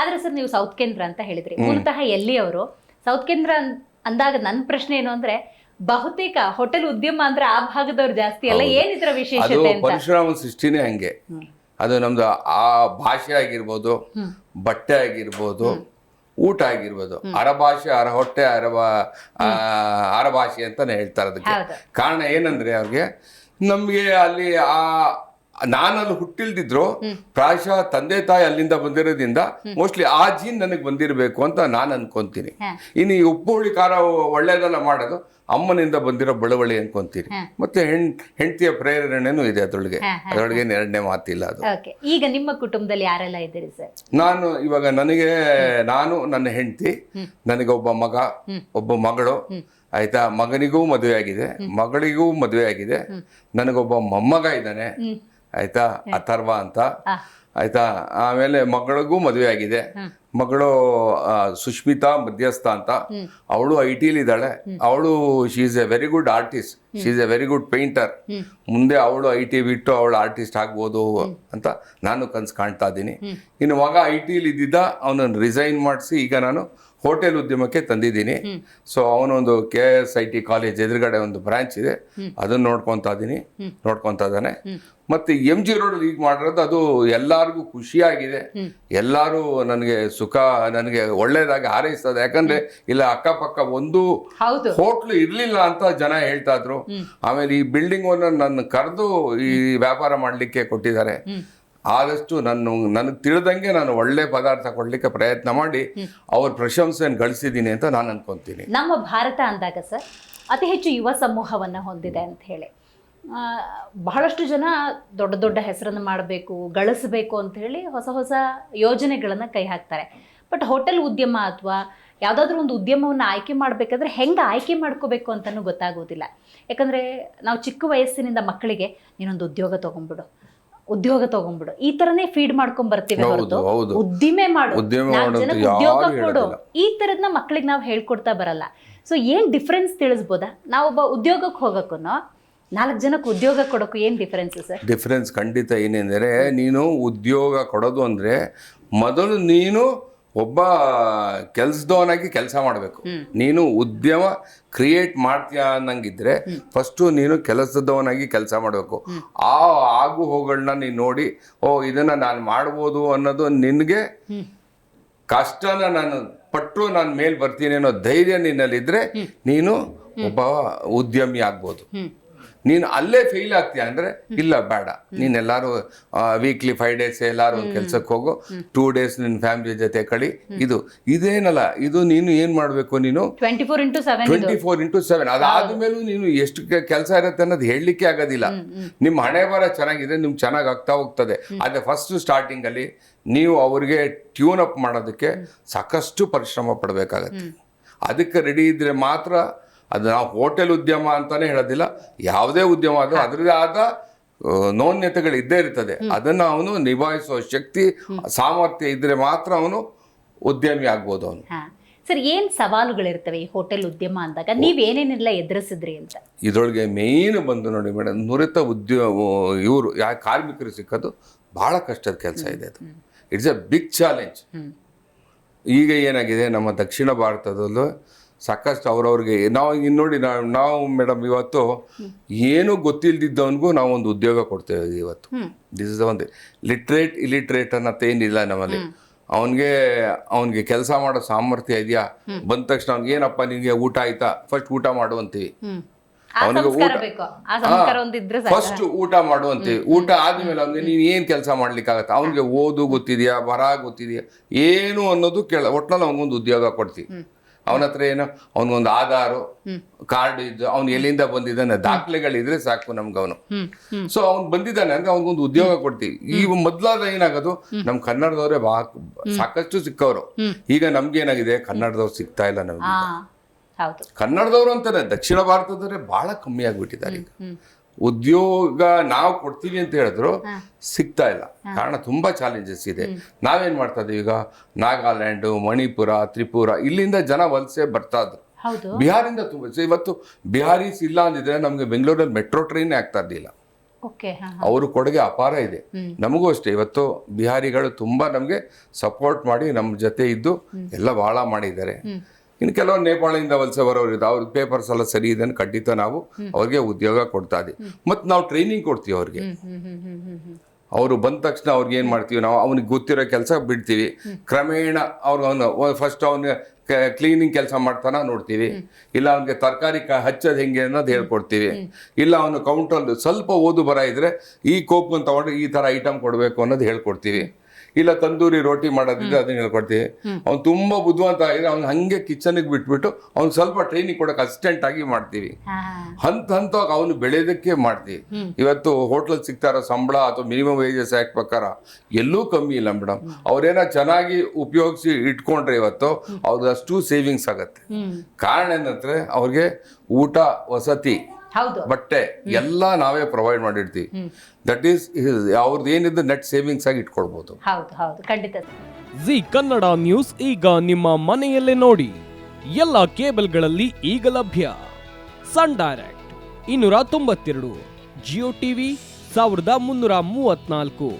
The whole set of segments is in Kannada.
ಆದ್ರೆ ಸರ್ ನೀವು ಸೌತ್ ಕೇಂದ್ರ ಅಂತ ಹೇಳಿದ್ರಿ. ಮೂಲತಃ ಎಲ್ಲಿ ಅವರು ಸೌತ್ ಕೇಂದ್ರ ಅಂದಾಗ ನನ್ನ ಪ್ರಶ್ನೆ ಏನು ಅಂದ್ರೆ ಬಹುತೇಕ ಹೋಟೆಲ್ ಉದ್ಯಮ ಅಂದ್ರೆ ಆ ಭಾಗದವ್ರು ಜಾಸ್ತಿ ಅಲ್ಲ? ಏನಿದ್ರ ವಿಶೇಷ ವಿಶೇಷತೆ ಅಂತ? ಪರಶುರಾಮ ಸೃಷ್ಟಿನೇ ಹಂಗೆ. ಅದು ನಮ್ದು ಆ ಭಾಷೆ ಆಗಿರ್ಬೋದು ಬಟ್ಟೆ ಆಗಿರ್ಬೋದು ಊಟ ಆಗಿರ್ಬೋದು. ಅರಭಾಷೆ ಅರ ಹೊಟ್ಟೆ ಅರಬ ಆ, ಅರಭಾಷೆ ಅಂತಾನೆ ಹೇಳ್ತಾರೆ ಅದಕ್ಕೆ. ಕಾರಣ ಏನಂದ್ರೆ ಅವ್ರಿಗೆ ನಮ್ಗೆ ಅಲ್ಲಿ ಆ ನಾನಲ್ಲಿ ಹುಟ್ಟಿಲ್ದಿದ್ರು ಪ್ರಾಯಶಃ ತಂದೆ ತಾಯಿ ಅಲ್ಲಿಂದ ಬಂದಿರೋದ್ರಿಂದ ಮೋಸ್ಟ್ಲಿ ಆ ಜೀನ್ ನನಗೆ ಬಂದಿರಬೇಕು ಅಂತ ನಾನು ಅನ್ಕೊಂತೀನಿ. ಇನ್ನು ಈ ಉಪ್ಪು ಹುಳಿ ಖಾರ ಒಳ್ಳೇದೆಲ್ಲ ಮಾಡೋದು ಅಮ್ಮನಿಂದ ಬಂದಿರೋ ಬಳವಳಿ ಅನ್ಕೊಂತೀನಿ. ಮತ್ತೆ ಹೆಣ್ ಹೆಂಡತಿಯ ಪ್ರೇರಣೆನೂ ಇದೆ ಅದರೊಳಗೆ. ಅದರೊಳಗೆ ಎರಡನೇ ಮಾತಿಲ್ಲ ಅದು. ಈಗ ನಿಮ್ಮ ಕುಟುಂಬದಲ್ಲಿ ಯಾರೆಲ್ಲ ಇದ್ದೀರಿ ಸರ್? ನಾನು ಇವಾಗ ನನಗೆ ನಾನು ನನ್ನ ಹೆಂಡತಿ ನನಗೆ ಒಬ್ಬ ಮಗ ಒಬ್ಬ ಮಗಳು. ಆಯ್ತಾ? ಮಗನಿಗೂ ಮದುವೆ ಆಗಿದೆ ಮಗಳಿಗೂ ಮದುವೆ ಆಗಿದೆ ನನಗೊಬ್ಬ ಮೊಮ್ಮಗ ಇದ್ದಾನೆ. ಆಯ್ತಾ ಅಥರ್ವ ಅಂತ ಆ. ಆಯ್ತಾ? ಆಮೇಲೆ ಮಗಳಿಗೂ ಮದುವೆ ಆಗಿದೆ. ಮಗಳು ಸುಷ್ಮಿತಾ ಮಧ್ಯಸ್ಥ ಅಂತ. ಅವಳು ಐ ಟಿಲಿ ಇದ್ದಾಳೆ ಅವಳು she is a very good artist she is a very good painter ಮುಂದೆ ಅವಳು ಐ ಟಿ ಬಿಟ್ಟು ಅವಳು ಆರ್ಟಿಸ್ಟ್ ಆಗ್ಬೋದು ಅಂತ ನಾನು ಕನ್ಸು ಕಾಣ್ತಾ ಇದ್ದೀನಿ. ಇನ್ನು ಮಗ ಐ ಟಿಲಿ ಇದ್ದಿದ್ದ ಅವನನ್ನು ರಿಸೈನ್ ಮಾಡಿಸಿ ಈಗ ನಾನು ಹೋಟೆಲ್ ಉದ್ಯಮಕ್ಕೆ ತಂದಿದ್ದೀನಿ. ಸೊ ಅವನೊಂದು K S I T college ಎದುರುಗಡೆ ಒಂದು ಬ್ರಾಂಚ್ ಇದೆ. ಅದನ್ನು ನೋಡ್ಕೊತಾ ಇದ್ದೀನಿ. ನೋಡ್ಕೊತಾ ಇದ್ದಾನೆ. ಮತ್ತೆ ಎಂ ಜಿ ರೋಡ್ ಈಗ ಮಾಡಿರೋದು ಅದು ಎಲ್ಲರಿಗೂ ಖುಷಿಯಾಗಿದೆ. ಎಲ್ಲರೂ ನನಗೆ ಸುಖ ನನಗೆ ಒಳ್ಳೇದಾಗಿ ಹಾರೈಸ್ತದೆ. ಯಾಕಂದ್ರೆ ಇಲ್ಲ ಅಕ್ಕಪಕ್ಕ ಒಂದು ಹೋಟ್ಲು ಇರ್ಲಿಲ್ಲ ಅಂತ ಜನ ಹೇಳ್ತಾ ಇದ್ರು. ಆಮೇಲೆ ಈ ಬಿಲ್ಡಿಂಗ್ ಓನರ್ ನನ್ನ ಕರೆದು ಈ ವ್ಯಾಪಾರ ಮಾಡಲಿಕ್ಕೆ ಕೊಟ್ಟಿದ್ದಾರೆ. ಆದಷ್ಟು ನಾನು ನನಗೆ ತಿಳಿದಂಗೆ ನಾನು ಒಳ್ಳೆ ಪದಾರ್ಥ ಕೊಡ್ಲಿಕ್ಕೆ ಪ್ರಯತ್ನ ಮಾಡಿ ಅವ್ರ ಪ್ರಶಂಸೆಯನ್ನು ಗಳಿಸಿದ್ದೀನಿ ಅಂತ ನಾನು ಅನ್ಕೊಂತೀನಿ. ನಮ್ಮ ಭಾರತ ಅಂದಾಗ ಸರ್ ಅತಿ ಹೆಚ್ಚು ಯುವ ಸಮೂಹವನ್ನು ಹೊಂದಿದೆ ಅಂತ ಹೇಳಿ. ಬಹಳಷ್ಟು ಜನ ದೊಡ್ಡ ದೊಡ್ಡ ಹೆಸರನ್ನು ಮಾಡಬೇಕು ಗಳಿಸಬೇಕು ಅಂತ ಹೇಳಿ ಹೊಸ ಹೊಸ ಯೋಜನೆಗಳನ್ನು ಕೈ ಹಾಕ್ತಾರೆ. ಬಟ್ ಹೋಟೆಲ್ ಉದ್ಯಮ ಅಥವಾ ಯಾವುದಾದ್ರೂ ಒಂದು ಉದ್ಯಮವನ್ನು ಆಯ್ಕೆ ಮಾಡಬೇಕಾದ್ರೆ ಹೆಂಗೆ ಆಯ್ಕೆ ಮಾಡ್ಕೋಬೇಕು ಅಂತಲೂ ಗೊತ್ತಾಗೋದಿಲ್ಲ. ಯಾಕಂದರೆ ನಾವು ಚಿಕ್ಕ ವಯಸ್ಸಿನಿಂದ ಮಕ್ಕಳಿಗೆ ನೀನೊಂದು ಉದ್ಯೋಗ ತೊಗೊಂಡ್ಬಿಡು ಉದ್ಯೋಗ ತಗೊಂಡ್ಬಿಡು ಈ ತರನೇ ಫೀಡ್ ಮಾಡ್ಕೊಂಡ್ ಬರ್ತೀವಿ ಹೊರತು. ಉದ್ದಿಮೆ ಮಾಡು. ಉದ್ಯೋಗ ಕೊಡು. ಈ ತರದ್ನ ಮಕ್ಕಳಿಗೆ ನಾವು ಹೇಳ್ಕೊಡ್ತಾ ಬರಲ್ಲ. ಸೊ ಏನ್ ಡಿಫ್ರೆನ್ಸ್ ತಿಳಿಸ್ಬೋದಾ? ನಾವೊಬ್ಬ ಉದ್ಯೋಗಕ್ಕೆ ಹೋಗಕ್ಕೂ ನಾಲ್ಕು ಜನಕ್ಕೆ ಉದ್ಯೋಗ ಕೊಡೋಕ್ಕೂ ಏನು ಡಿಫ್ರೆನ್ಸ್ ಸರ್? ಡಿಫ್ರೆನ್ಸ್ ಖಂಡಿತ ಏನೆಂದರೆ ನೀನು ಉದ್ಯೋಗ ಕೊಡೋದು ಅಂದರೆ ಮೊದಲು ನೀನು ಒಬ್ಬ ಕೆಲಸದವನಾಗಿ ಕೆಲಸ ಮಾಡಬೇಕು. ನೀನು ಉದ್ಯಮ ಕ್ರಿಯೇಟ್ ಮಾಡ್ತೀಯ ಅನ್ನಂಗಿದ್ರೆ ಫಸ್ಟು ನೀನು ಕೆಲಸದವನಾಗಿ ಕೆಲಸ ಮಾಡಬೇಕು. ಆ ಆಗು ಹೋಗಳನ್ನ ನೀನು ನೋಡಿ ಓ ಇದನ್ನ ನಾನು ಮಾಡ್ಬೋದು ಅನ್ನೋದು ನಿನಗೆ ಕಷ್ಟನ ನಾನು ಪಟ್ಟು ನಾನು ಮೇಲೆ ಬರ್ತೀನಿ ಅನ್ನೋ ಧೈರ್ಯ ನಿನ್ನಲ್ಲಿದ್ದರೆ ನೀನು ಒಬ್ಬ ಉದ್ಯಮಿ ಆಗ್ಬೋದು. ನೀನು ಅಲ್ಲೇ ಫೇಲ್ ಆಗ್ತೀಯ ಅಂದ್ರೆ ಇಲ್ಲ ಬೇಡ. ನೀನು ಎಲ್ಲಾರು ವೀಕ್ಲಿ ಫೈವ್ ಡೇಸ್ ಎಲ್ಲರೂ ಒಂದು ಕೆಲ್ಸಕ್ಕೆ ಹೋಗು. ಟೂ ಡೇಸ್ ನಿನ್ನ ಫ್ಯಾಮಿಲಿ ಜೊತೆ ಕಳಿ. ಇದು ಇದೇನಲ್ಲ ಇದು ನೀನು ಏನು ಮಾಡಬೇಕು ನೀನು? Twenty four into seven twenty four into seven ಅದಾದ್ಮೇಲೂ ನೀನು ಎಷ್ಟು ಕೆಲಸ ಇರುತ್ತೆ ಅನ್ನೋದು ಹೇಳಲಿಕ್ಕೆ ಆಗೋದಿಲ್ಲ. ನಿಮ್ಮ ಹಣೆ ಬರ ಚೆನ್ನಾಗಿದೆ ನಿಮ್ಗೆ ಚೆನ್ನಾಗಿ ಆಗ್ತಾ ಹೋಗ್ತದೆ. ಆದರೆ ಫಸ್ಟ್ ಸ್ಟಾರ್ಟಿಂಗಲ್ಲಿ ನೀವು ಅವ್ರಿಗೆ ಟ್ಯೂನ್ ಅಪ್ ಮಾಡೋದಕ್ಕೆ ಸಾಕಷ್ಟು ಪರಿಶ್ರಮ ಪಡಬೇಕಾಗತ್ತೆ. ಅದಕ್ಕೆ ರೆಡಿ ಇದ್ರೆ ಮಾತ್ರ ಅದು ನಾವು ಹೋಟೆಲ್ ಉದ್ಯಮ ಅಂತಾನೆ ಹೇಳೋದಿಲ್ಲ. ಯಾವುದೇ ಉದ್ಯಮ ಅದು ಅದರದೇ ಆದ ನೋನ್ಯತೆಗಳು ಇದ್ದೇ ಇರ್ತದೆ. ಅದನ್ನು ಅವನು ನಿಭಾಯಿಸುವ ಶಕ್ತಿ ಸಾಮರ್ಥ್ಯ ಇದ್ರೆ ಮಾತ್ರ ಅವನು ಉದ್ಯಮಿ ಆಗ್ಬೋದು ಅವನು. ಸರ್ ಏನ್ ಸವಾಲುಗಳಿರ್ತವೆ ಈ ಹೋಟೆಲ್ ಉದ್ಯಮ ಅಂದಾಗ? ನೀವೇನೇನೆಲ್ಲ ಎದುರಿಸಿದ್ರಿ ಅಂತ? ಇದರೊಳಗೆ ಮೇನ್ ಬಂದು ನೋಡಿ ಮೇಡಮ್ ನುರಿತ ಉದ್ಯಮ ಇವರು ಯಾ ಕಾರ್ಮಿಕರು ಸಿಕ್ಕೋದು ಬಹಳ ಕಷ್ಟದ ಕೆಲಸ ಇದೆ ಅದು. ಇಟ್ಸ್ ಎ ಬಿಗ್ ಚಾಲೆಂಜ್ ಈಗ ಏನಾಗಿದೆ ನಮ್ಮ ದಕ್ಷಿಣ ಭಾರತದಲ್ಲೂ ಸಾಕಷ್ಟು ಅವ್ರವ್ರಿಗೆ ನಾವು ಇನ್ನು ನೋಡಿ ನಾವು ನಾವು ಮೇಡಮ್ ಇವತ್ತು ಏನೂ ಗೊತ್ತಿಲ್ದಿದ್ದವನಿಗೂ ನಾವು ಒಂದು ಉದ್ಯೋಗ ಕೊಡ್ತೇವೆ ಇವತ್ತು. ದಿಸ್ ಇಸ್ ಒಂದು ಲಿಟ್ರೇಟ್ ಇಲಿಟ್ರೇಟ್ ಅನ್ನೋದು ಏನಿಲ್ಲ ನಮ್ಮಲ್ಲಿ. ಅವನಿಗೆ ಅವನಿಗೆ ಕೆಲಸ ಮಾಡೋ ಸಾಮರ್ಥ್ಯ ಇದೆಯಾ? ಬಂದ ತಕ್ಷಣ ಅವ್ನಿಗೆ ಏನಪ್ಪ ನಿಮಗೆ ಊಟ ಆಯ್ತಾ? ಫಸ್ಟ್ ಊಟ ಮಾಡುವಂತೀವಿ ಅವನಿಗೆ ಊಟ- ಫಸ್ಟ್ ಊಟ ಮಾಡುವಂತೀವಿ ಊಟ ಆದ್ಮೇಲೆ ಅವ್ನಿಗೆ ನೀನ್ ಏನ್ ಕೆಲಸ ಮಾಡ್ಲಿಕ್ಕಾಗತ್ತೆ? ಅವನಿಗೆ ಓದು ಗೊತ್ತಿದ್ಯಾ? ಬರ ಗೊತ್ತಿದೆಯಾ? ಏನು ಅನ್ನೋದು ಕೇಳ ಒಟ್ನಲ್ಲಿ ಅವನಿಗೊಂದು ಉದ್ಯೋಗ ಕೊಡ್ತೀವಿ. ಅವನ ಹತ್ರ ಏನು ಅವನಿಗೊಂದು ಆಧಾರು ಕಾರ್ಡ್ ಇದ್ದು ಅವ್ನು ಎಲ್ಲಿಂದ ಬಂದಿದ್ದಾನೆ ದಾಖಲೆಗಳಿದ್ರೆ ಸಾಕು ನಮ್ಗೆ ಅವನು. ಸೊ ಅವ್ನು ಬಂದಿದ್ದಾನೆ ಅಂದ್ರೆ ಅವನಿಗೊಂದು ಉದ್ಯೋಗ ಕೊಡ್ತೀವಿ. ಈ ಮೊದ್ಲಾದ ಏನಾಗೋದು ನಮ್ ಕನ್ನಡದವರೇ ಸಾಕಷ್ಟು ಸಿಕ್ಕವರು. ಈಗ ನಮ್ಗೆ ಏನಾಗಿದೆ ಕನ್ನಡದವ್ರು ಸಿಗ್ತಾ ಇಲ್ಲ ನಮ್ಗೆ ಕನ್ನಡದವರು ಅಂತಾನೆ ದಕ್ಷಿಣ ಭಾರತದವರೇ ಬಹಳ ಕಮ್ಮಿ ಆಗ್ಬಿಟ್ಟಿದ್ದಾರೆ ಈಗ. ಉದ್ಯೋಗ ನಾವು ಕೊಡ್ತೀವಿ ಅಂತ ಹೇಳಿದ್ರು ಸಿಗ್ತಾ ಇಲ್ಲ. ಕಾರಣ ತುಂಬಾ ಚಾಲೆಂಜಸ್ ಇದೆ. ನಾವೇನ್ ಮಾಡ್ತಾ ಇದೀವಿ ಈಗ? ನಾಗಾಲ್ಯಾಂಡ್ ಮಣಿಪುರ ತ್ರಿಪುರ ಇಲ್ಲಿಂದ ಜನ ವಲಸೆ ಬರ್ತಾ ಇದ್ರು. ಬಿಹಾರಿಂದ ತುಂಬ ಇವತ್ತು ಬಿಹಾರೀಸ್ ಇಲ್ಲ ಅಂದಿದ್ರೆ ನಮಗೆ ಬೆಂಗಳೂರಲ್ಲಿ ಮೆಟ್ರೋ ಟ್ರೈನ್ ಆಗ್ತಾ ಇರಲಿಲ್ಲ. ಅವ್ರ ಕೊಡುಗೆ ಅಪಾರ ಇದೆ. ನಮಗೂ ಅಷ್ಟೇ ಇವತ್ತು ಬಿಹಾರಿಗಳು ತುಂಬಾ ನಮಗೆ ಸಪೋರ್ಟ್ ಮಾಡಿ ನಮ್ಮ ಜೊತೆ ಇದ್ದು ಎಲ್ಲ ಬಹಳ ಮಾಡಿದ್ದಾರೆ. ಇನ್ನು ಕೆಲವರು ನೇಪಾಳದಿಂದ ವಲಸೆ ಬರೋರು ಇದ್ದಾರೆ. ಅವ್ರ ಪೇಪರ್ಸ್ ಎಲ್ಲ ಸರಿ ಇದೆ ಖಂಡಿತ ನಾವು ಅವ್ರಿಗೆ ಉದ್ಯೋಗ ಕೊಡ್ತಾ ಇದ್ದೀವಿ ಮತ್ತು ನಾವು ಟ್ರೈನಿಂಗ್ ಕೊಡ್ತೀವಿ ಅವ್ರಿಗೆ. ಅವರು ಬಂದ ತಕ್ಷಣ ಅವ್ರಿಗೆ ಏನು ಮಾಡ್ತೀವಿ ನಾವು? ಅವ್ನಿಗೆ ಗೊತ್ತಿರೋ ಕೆಲಸ ಬಿಡ್ತೀವಿ. ಕ್ರಮೇಣ ಅವ್ರಿಗೆ ಅವನು ಫಸ್ಟ್ ಅವನಿಗೆ ಕ್ಲೀನಿಂಗ್ ಕೆಲಸ ಮಾಡ್ತಾನ ನೋಡ್ತೀವಿ. ಇಲ್ಲ ಅವನಿಗೆ ತರಕಾರಿ ಕ ಹಚ್ಚೋದು ಹೆಂಗೆ ಅನ್ನೋದು ಹೇಳ್ಕೊಡ್ತೀವಿ. ಇಲ್ಲ ಅವನು ಕೌಂಟರ್ ಸ್ವಲ್ಪ ಓದು ಬರ ಇದ್ರೆ ಈ ಕೋಪನ್ನು ತೊಗೊಂಡು ಈ ಥರ ಐಟಮ್ ಕೊಡಬೇಕು ಅನ್ನೋದು ಹೇಳ್ಕೊಡ್ತೀವಿ. ಇಲ್ಲ ತಂದೂರಿ ರೋಟಿ ಮಾಡೋದಿದ್ರೆ ಅದನ್ನ ಹೇಳ್ಕೊಡ್ತೀವಿ. ಅವ್ನು ತುಂಬಾ ಬುದ್ಧಿವಂತ ಆಗಿದ್ರೆ ಅವ್ನು ಹಂಗೆ ಕಿಚನ್ಗೆ ಬಿಟ್ಬಿಟ್ಟು ಅವ್ನು ಸ್ವಲ್ಪ ಟ್ರೈನಿಂಗ್ ಕೊಡೋಕೆ ಅಸಿಸ್ಟೆಂಟ್ ಆಗಿ ಮಾಡ್ತೀವಿ. ಹಂತ ಹಂತವಾಗಿ ಅವನು ಬೆಳೆಯೋದಕ್ಕೆ ಮಾಡ್ತೀವಿ. ಇವತ್ತು ಹೋಟ್ಲಲ್ಲಿ ಸಿಗ್ತಾ ಇರೋ ಸಂಬಳ ಅಥವಾ ಮಿನಿಮಮ್ ವೇಜಸ್ ಆಕ್ಟ್ ಪ್ರಕಾರ ಎಲ್ಲೂ ಕಮ್ಮಿ ಇಲ್ಲ ಮೇಡಮ್ ಅವ್ರೇನೋ ಚೆನ್ನಾಗಿ ಉಪಯೋಗಿಸಿ ಇಟ್ಕೊಂಡ್ರೆ ಇವತ್ತು ಅವ್ರದ್ದು ಅಷ್ಟು ಸೇವಿಂಗ್ಸ್ ಆಗತ್ತೆ. ಕಾರಣ ಏನಂದ್ರೆ ಅವ್ರಿಗೆ ಊಟ ವಸತಿ ಬಟ್ಟೆ ಎಲ್ಲ ನಾವೇ ಪ್ರೊವೈಡ್ ಮಾಡಿರ್ತೀವಿ. ದಟ್ ಈಸ್ ಅವ್ರದ್ದು ಏನಿದ್ದು ನೆಟ್ ಸೇವಿಂಗ್ಸ್ ಆಗಿ ಇಟ್ಕೊಳ್ಬಹುದು ಹೌದು ಹೌದು. ಖಂಡಿತ ಜಿ ಕನ್ನಡ ನ್ಯೂಸ್ ಈಗ ನಿಮ್ಮ ಮನೆಯಲ್ಲೇ ನೋಡಿ. ಎಲ್ಲ ಕೇಬಲ್ಗಳಲ್ಲಿ ಈಗ ಲಭ್ಯ. ಸನ್ ಡೈರೆಕ್ಟ್ ಇನ್ನೂರ ತೊಂಬತ್ತೆರಡು ಜಿಯೋ ಟಿವಿ ಸಾವಿರದ ಮುನ್ನೂರ ಮೂವತ್ನಾಲ್ಕು.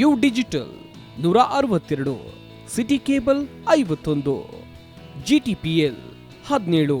ಯು ಡಿಜಿಟಲ್ ನೂರ ಅರವತ್ತೆರಡು ಸಿಟಿ ಕೇಬಲ್ ಐವತ್ತೊಂದು. ಜಿ ಟಿ ಪಿ ಎಲ್ ಹದಿನೇಳು.